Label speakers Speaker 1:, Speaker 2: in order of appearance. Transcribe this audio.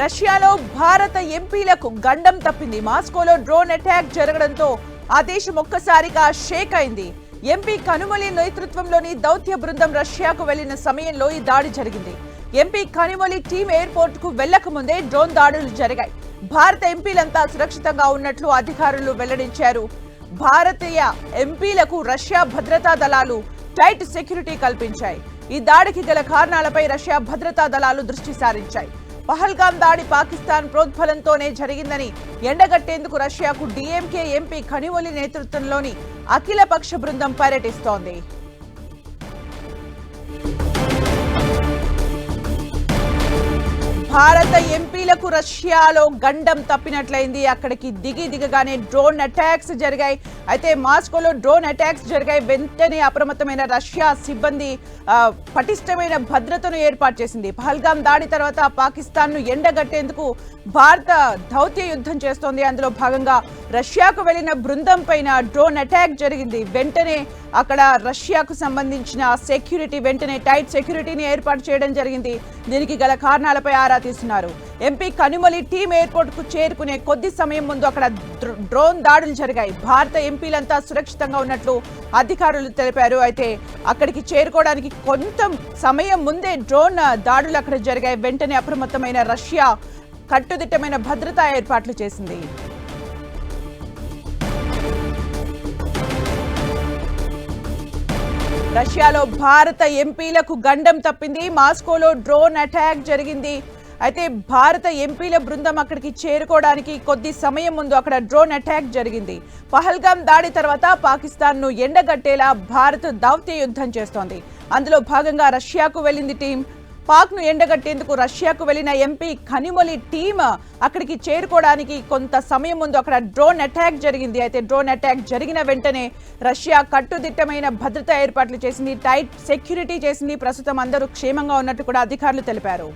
Speaker 1: రష్యాలో భారత ఎంపీలకు గండం తప్పింది. మాస్కోలో డ్రోన్ అటాక్ జరగడంతో ఆ దేశం ఒక్కసారిగా షేక్ అయింది. ఎంపీ కనుమలి నేతృత్వంలోని దౌత్య బృందం రష్యాకు వెళ్ళిన సమయంలో ఈ దాడి జరిగింది. ఎంపీ కనుమలి టీం ఎయిర్పోర్ట్కు వెళ్ళక ముందే డ్రోన్ దాడులు జరిగాయి. భారత ఎంపీలంతా సురక్షితంగా ఉన్నట్లు అధికారులు వెల్లడించారు. భారతీయ ఎంపీలకు రష్యా భద్రతా దళాలు టైట్ సెక్యూరిటీ కల్పించాయి. ఈ దాడికి గల కారణాలపై రష్యా భద్రతా దళాలు దృష్టి సారించాయి. పహల్గాం దాడి పాకిస్తాన్ ప్రోద్బలంతోనే జరిగిందని ఎండగట్టేందుకు రష్యాకు డీఎంకే ఎంపీ ఖనివొలి నేతృత్వంలోని అఖిలపక్ష బృందం పర్యటిస్తోంది. భారత ఎంపీ ఎంపీలకు రష్యాలో గండం తప్పినట్లయింది. అక్కడికి దిగి దిగగానే డ్రోన్ అటాక్స్ జరిగాయి. అయితే మాస్కోలో డ్రోన్ అటాక్స్ జరిగాయి. వెంటనే అప్రమత్తమైన రష్యా సిబ్బంది పటిష్టమైన భద్రతను ఏర్పాటు చేసింది. పహల్గాం దాడి తర్వాత పాకిస్తాన్ను ఎండగట్టేందుకు భారత దౌత్య యుద్ధం చేస్తోంది. అందులో భాగంగా రష్యాకు వెళ్ళిన బృందం పైన డ్రోన్ అటాక్ జరిగింది. వెంటనే అక్కడ రష్యాకు సంబంధించిన సెక్యూరిటీ వెంటనే టైట్ సెక్యూరిటీని ఏర్పాటు చేయడం జరిగింది. దీనికి గల కారణాలపై ఆరా తీస్తున్నారు. ఎంపీ కనుమలి టీం ఎయిర్పోర్ట్కు చేరుకునే కొద్ది సమయం ముందు అక్కడ డ్రో- డ్రోన్ దాడులు జరిగాయి. భారత ఎంపీలంతా సురక్షితంగా ఉన్నట్లు అధికారులు తెలిపారు. అయితే అక్కడికి చేరుకోవడానికి కొంత సమయం ముందే డ్రోన్ దాడులు అక్కడ జరిగాయి. వెంటనే అప్రమత్తమైన రష్యా కట్టుదిట్టమైన భద్రతా ఏర్పాట్లు చేసింది. రష్యాలో భారత ఎంపీలకు గండం తప్పింది. మాస్కోలో డ్రోన్ అటాక్ జరిగింది. అయితే భారత ఎంపీల బృందం అక్కడికి చేరుకోవడానికి కొద్ది సమయం ముందు అక్కడ డ్రోన్ అటాక్ జరిగింది. పహల్గాం దాడి తర్వాత పాకిస్తాన్ను ఎండగట్టేలా భారత్ దౌత్య యుద్ధం చేస్తోంది. అందులో భాగంగా రష్యాకు వెళ్ళింది టీం. పాక్ను ఎండగట్టేందుకు రష్యాకు వెళ్ళిన ఎంపీ కనిమొలి టీమ్ అక్కడికి చేరుకోవడానికి కొంత సమయం ముందు అక్కడ డ్రోన్ అటాక్ జరిగింది. అయితే డ్రోన్ అటాక్ జరిగిన వెంటనే రష్యా కట్టుదిట్టమైన భద్రతా ఏర్పాట్లు చేసింది టైట్ సెక్యూరిటీ చేసింది. ప్రస్తుతం అందరూ క్షేమంగా ఉన్నట్టు కూడా అధికారులు తెలిపారు.